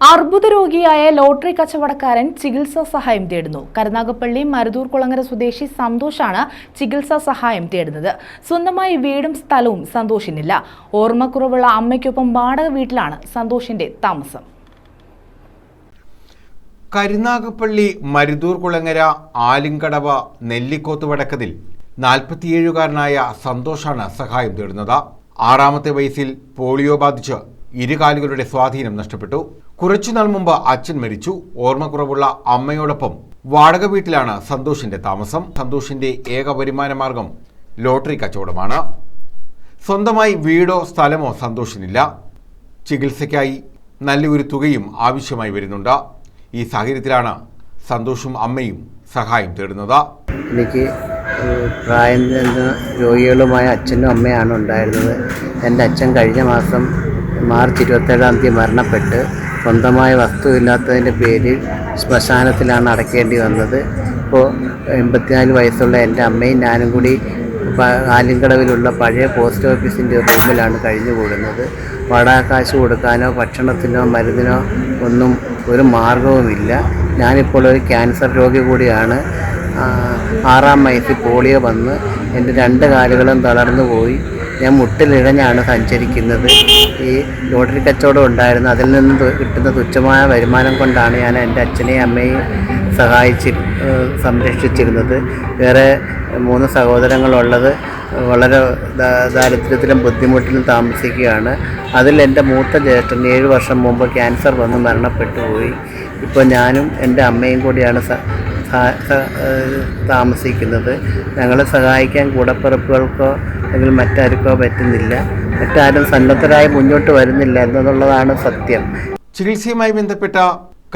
അർബുദ രോഗിയായ ലോട്ടറി കച്ചവടക്കാരൻ ചികിത്സാ സഹായം തേടുന്നു. കരുനാഗപ്പള്ളി മരുതൂർ കുളങ്ങര സ്വദേശി സന്തോഷാണ് ചികിത്സാ സഹായം തേടുന്നത്. സ്വന്തമായി വീടും സ്ഥലവും സന്തോഷിനില്ല. ഓർമ്മക്കുറവുള്ള അമ്മയ്ക്കൊപ്പം വാടക വീട്ടിലാണ് സന്തോഷിന്റെ താമസം. കരുനാഗപ്പള്ളി മരുതൂർ കുളങ്ങര ആലിങ്കടവ നെല്ലിക്കോത്ത് വടക്കതിൽ നാൽപ്പത്തിയേഴുകാരനായ സന്തോഷാണ് സഹായം തേടുന്നത്. ആറാമത്തെ വയസ്സിൽ പോളിയോ ബാധിച്ച് ഇരുകാലുകളുടെ സ്വാധീനം നഷ്ടപ്പെട്ടു. കുറച്ചുനാൾ മുമ്പ് അച്ഛൻ മരിച്ചു. ഓർമ്മക്കുറവുള്ള അമ്മയോടൊപ്പം വാടക വീട്ടിലാണ് സന്തോഷിന്റെ താമസം. സന്തോഷിന്റെ ഏക വരുമാന മാർഗം ലോട്ടറി കച്ചവടമാണ്. സ്വന്തമായി വീടോ സ്ഥലമോ സന്തോഷിനില്ല. ചികിത്സയ്ക്കായി നല്ലൊരു തുകയും ആവശ്യമായി വരുന്നുണ്ട്. ഈ സാഹചര്യത്തിലാണ് സന്തോഷും അമ്മയും സഹായം തേടുന്നത്. എനിക്ക് പ്രായം രോഗികളുമായ അച്ഛനും അമ്മയാണ് ഉണ്ടായിരുന്നത്. എന്റെ അച്ഛൻ കഴിഞ്ഞ മാസം മാർച്ച് ഇരുപത്തേഴാം തീയതി മരണപ്പെട്ട് സ്വന്തമായ വസ്തുവില്ലാത്തതിന്റെ പേരിൽ ശ്മശാനത്തിലാണ് അടയ്ക്കേണ്ടി വന്നത്. ഇപ്പോൾ എൺപത്തിനാല് വയസ്സുള്ള എന്റെ അമ്മയും ഞാനും കൂടി ആലിങ്കടവിലുള്ള പഴയ പോസ്റ്റ് ഓഫീസിന്റെ റൂമിലാണ് കഴിഞ്ഞു കൂടുന്നത് വടാക്കാശ് കൊടുക്കാനോ ഭക്ഷണത്തിനോ മരുന്നിനോ ഒന്നും ഒരു മാർഗവുമില്ല ഞാനിപ്പോൾ ഒരു ക്യാൻസർ രോഗി കൂടിയാണ്. ആറാം വയസ്സിൽ പോളിയോ വന്ന് എന്റെ രണ്ട് കാലുകളും തളർന്നു പോയി. ഞാൻ മുട്ടിലിഴഞ്ഞാണ് സഞ്ചരിക്കുന്നത്. ഈ ലോട്ടറി കച്ചവടം ഉണ്ടായിരുന്നു. അതിൽ നിന്ന് കിട്ടുന്ന തുച്ഛമായ വരുമാനം കൊണ്ടാണ് ഞാൻ എന്റെ അച്ഛനെയും അമ്മയെയും സഹായിച്ച് സംരക്ഷിച്ചിരുന്നത്. വേറെ മൂന്ന് സഹോദരങ്ങളുള്ളത് വളരെ ദാരിദ്ര്യത്തിലും ബുദ്ധിമുട്ടിലും താമസിക്കുകയാണ്. അതിൽ എന്റെ മൂത്ത ജ്യേഷ്ഠൻ ഏഴ് വർഷം മുമ്പ് ക്യാൻസർ വന്ന് മരണപ്പെട്ടു പോയി ഇപ്പോൾ ഞാനും എന്റെ അമ്മയും കൂടിയാണ് താമസിക്കുന്നത്. ഞങ്ങളെ സഹായിക്കാൻ കൂടപ്പിറപ്പുകൾക്കോ അല്ലെങ്കിൽ മറ്റാർക്കോ പറ്റുന്നില്ല. മറ്റാരും സന്നദ്ധരായി മുന്നോട്ട് വരുന്നില്ല എന്നുള്ളതാണ് സത്യം. ചികിത്സയുമായി ബന്ധപ്പെട്ട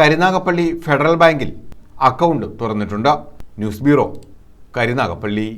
കരുനാഗപ്പള്ളി ഫെഡറൽ ബാങ്കിൽ അക്കൗണ്ട് തുറന്നിട്ടുണ്ട്. News bureau Karunagappally.